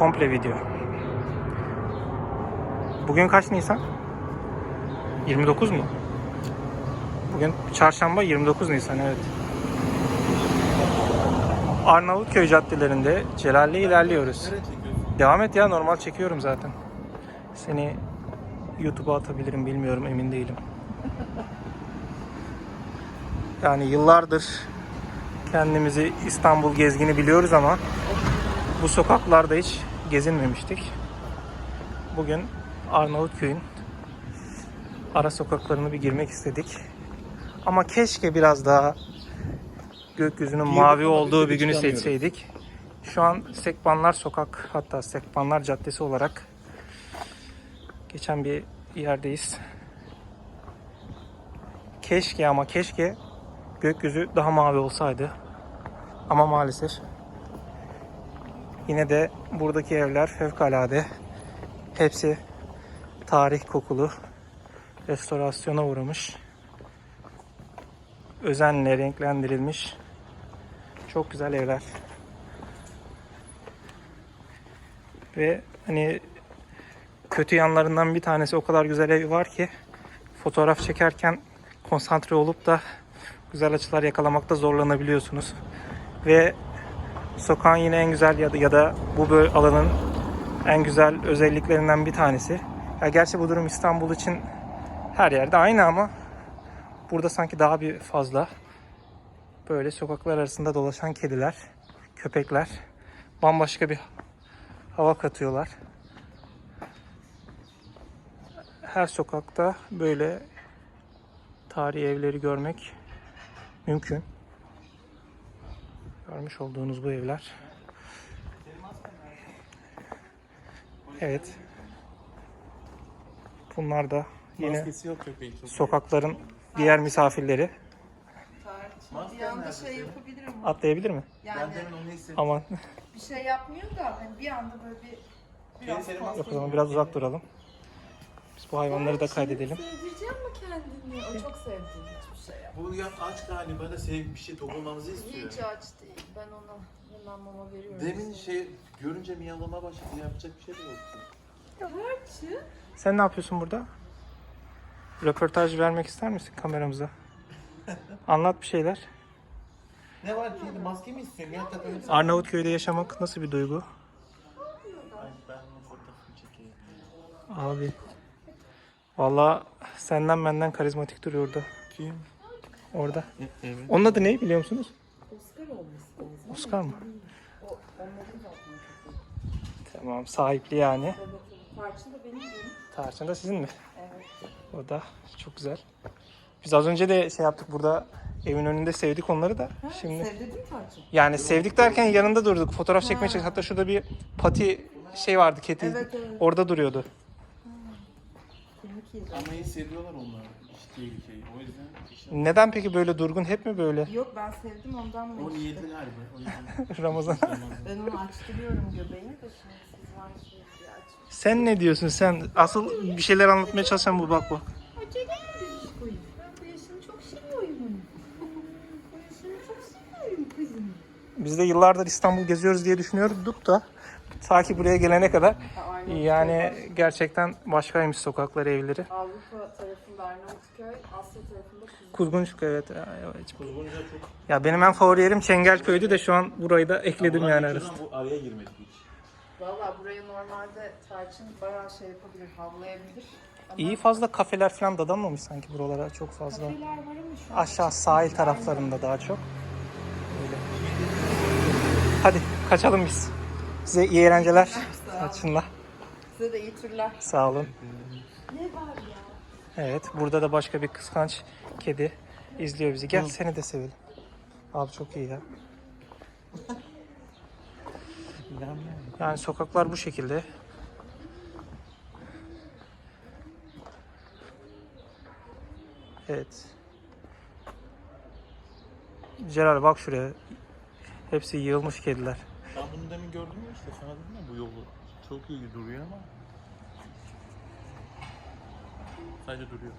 komple video. Bugün kaç Nisan? 29 mu? Bugün çarşamba 29 Nisan evet. Arnavutköy caddelerinde Celal'le ilerliyoruz. Devam et ya normal çekiyorum zaten. Seni YouTube'a atabilirim bilmiyorum emin değilim. Yani yıllardır kendimizi İstanbul gezgini biliyoruz ama bu sokaklarda hiç gezinmemiştik. Bugün Arnavutköy'ün ara sokaklarını bir girmek istedik. Ama keşke biraz daha gökyüzünün mavi ama olduğu bir bir günü çıkamıyoruz. seçseydik. Şu an Sekbanlar Sokak hatta Sekbanlar Caddesi olarak geçen bir yerdeyiz. Keşke ama keşke gökyüzü daha mavi olsaydı. Ama maalesef yine de buradaki evler fevkalade. Hepsi tarih kokulu. Restorasyona uğramış. Özenle renklendirilmiş. Çok güzel evler. Ve hani kötü yanlarından bir tanesi o kadar güzel ev var ki fotoğraf çekerken konsantre olup da güzel açılar yakalamakta zorlanabiliyorsunuz. Ve sokağın yine en güzel ya da, ya da bu böyle alanın en güzel özelliklerinden bir tanesi. Ya gerçi bu durum İstanbul için her yerde aynı ama burada sanki daha bir fazla. Böyle sokaklar arasında dolaşan kediler, köpekler bambaşka bir hava katıyorlar. Her sokakta böyle tarihi evleri görmek mümkün. Görmüş olduğunuz bu evler. Evet. Bunlar da yine sokakların diğer misafirleri. Bir anda şey yapabilirim. Atlayabilir mi? Ben Yani. Aman. bir şey yapmıyor da hani bir anda böyle bir biraz fazla Yok o zaman biraz uzak duralım. Biz bu hayvanları da kaydedelim. Sevdireceğim mi kendini? O çok şey yap. Bu ya aç galiba da sev bir şey dokunmamızı istiyor. Hiç aç değil. Ben ona hemen mama veriyorum. Demin şey görünce miyavlama başladı yapacak bir şey de yoktu. Tarçın. Sen ne yapıyorsun burada? Röportaj vermek ister misin kameramıza? Anlat bir şeyler. Ne var ki maske mi istiyorsun? Gel takalım. Arnavutköy'de yaşamak nasıl bir duygu? Ay, Ben onun fotoğrafını çekeyim. Abi. Valla senden benden karizmatik duruyor orada. Kim? Orada. Evet. Onun adı ne biliyor musunuz? Oscar olması lazım. Oscar mı? O. Tamam sahipli yani. Tarçın da benim benim. Tarçın da sizin mi? Evet. O da çok güzel. Biz az önce de şey yaptık burada evin önünde sevdik onları da. Şimdi Sevdin mi Tarçın? yani sevdik derken yanında durduk. Fotoğraf çekmeye çalıştık. Hatta şurada bir pati şey vardı kedi. Evet, evet. Orada duruyordu. Ama iyi seviyorlar onlar. Şey. O yüzden Neden peki böyle durgun? Hep mi böyle? Yok ben sevdim ondan mı? o işte? niyetli galiba. O yüzden. Ramazan. Ben onu açtırıyorum göbeğini de şimdi siz varsınız diye aç. Sen ne diyorsun sen? Asıl bir şeyler anlatmaya çalışan bu bak bak. Koyun. Ben bu yaşını çok seviyorum onu. bu yaşını çok seviyorum kızım. Biz de yıllardır İstanbul geziyoruz diye düşünüyorduk da ta ki buraya gelene kadar yani gerçekten başkaymış sokakları, evleri. Avrupa tarafında Arnavutköy, Asya tarafında. Kuzguncuk evet. Ya, evet. Kuzgunca çok. Ya benim en favori yerim Çengelköy'dü de şu an burayı da ekledim yani arasına. Bu araya girmedik hiç. Valla buraya normalde tarçın bayağı şey yapabilir, havlayabilir. Ama İyi fazla kafeler falan dadanmamış sanki buralara çok fazla. kafeler var ama şu an Aşağı sahil taraflarında daha çok. Öyle. Hadi kaçalım biz. Size iyi eğlenceler. Açınla. Size de iyi turlar. Sağ olun. Ne var ya? Evet burada da başka bir kıskanç kedi izliyor bizi. Gel seni de sevelim. Abi çok iyi ya. Yani sokaklar bu şekilde. Evet. Celal bak şuraya. Hepsi yığılmış kediler. Ben bunu demin gördüm ya işte sana dedim ya bu yolu. Çok iyi duruyor ama. Sadece duruyor.